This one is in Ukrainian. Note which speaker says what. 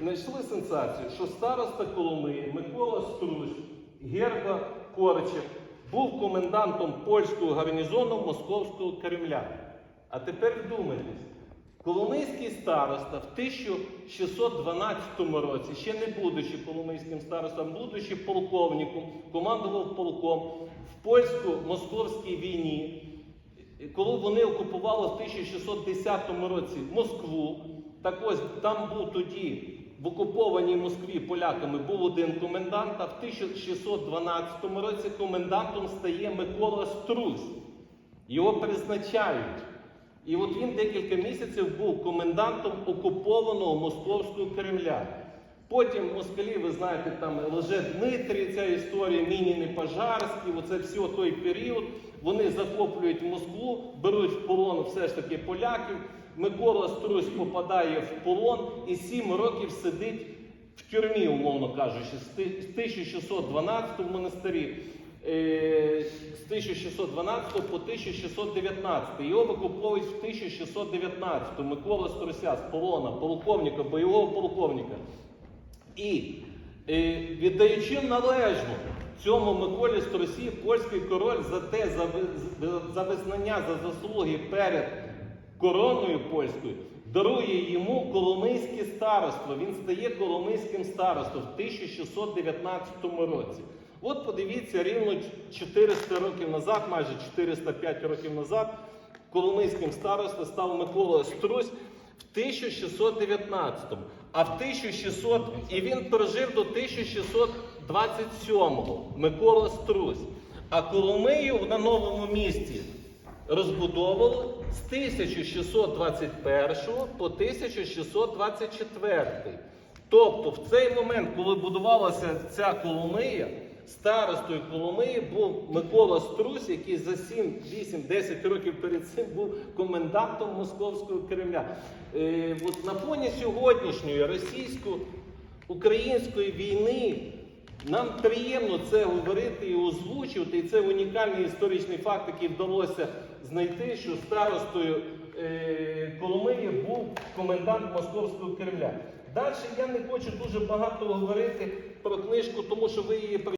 Speaker 1: знайшли сенсацію, що староста Коломиї Микола Струсь, Герба Корчик був комендантом польського гарнізону Московського Кремля. А тепер вдумайтесь, Коломийський староста в 1612 році, ще не будучи коломийським старостом, будучи полковником, командував полком в польсько-московській війні. Коли вони окупували в 1610 році Москву, так ось там був тоді в окупованій Москві поляками був один комендант, а в 1612 році комендантом стає Микола Струсь. Його призначають. І от він декілька місяців був комендантом окупованого московського Кремля. Потім москалі, ви знаєте, там Лже Дмитрій, ця історія, Мініни Пожарський, оце все той період. Вони захоплюють Москву, беруть в полон все ж таки поляків. Микола Струсь попадає в полон і сім років сидить в тюрмі, умовно кажучи, з 1612 в монастирі. е, З 1612 по 1619. Його викуповують в 1619 Микола Струся з полона, полковника, бойового полковника. І е, віддаючи належну цьому Миколі Струсі, польський король за те за, за визнання за заслуги перед короною польською дарує йому Коломийське староство. Він стає Коломийським старостом в 1619 році. От подивіться, рівно 400 років назад, майже 405 років назад, Коломийським старостом став Микола Струсь 1619 а в 1600 і він прожив до 1627-го Микола Струсь. А Коломию на новому місці розбудовували з 1621 по 1624. Тобто в цей момент, коли будувалася ця Коломия, старостою Коломиї був Микола Струсь, який за 7, 8, 10 років перед цим був комендантом Московського Кремля. Е, от на фоні сьогоднішньої російсько-української війни нам приємно це говорити і озвучувати. І це унікальний історичний факт, який вдалося знайти, що старостою е, Коломиї був комендант Московського Кремля. Далі я не хочу дуже багато говорити про книжку, тому що ви її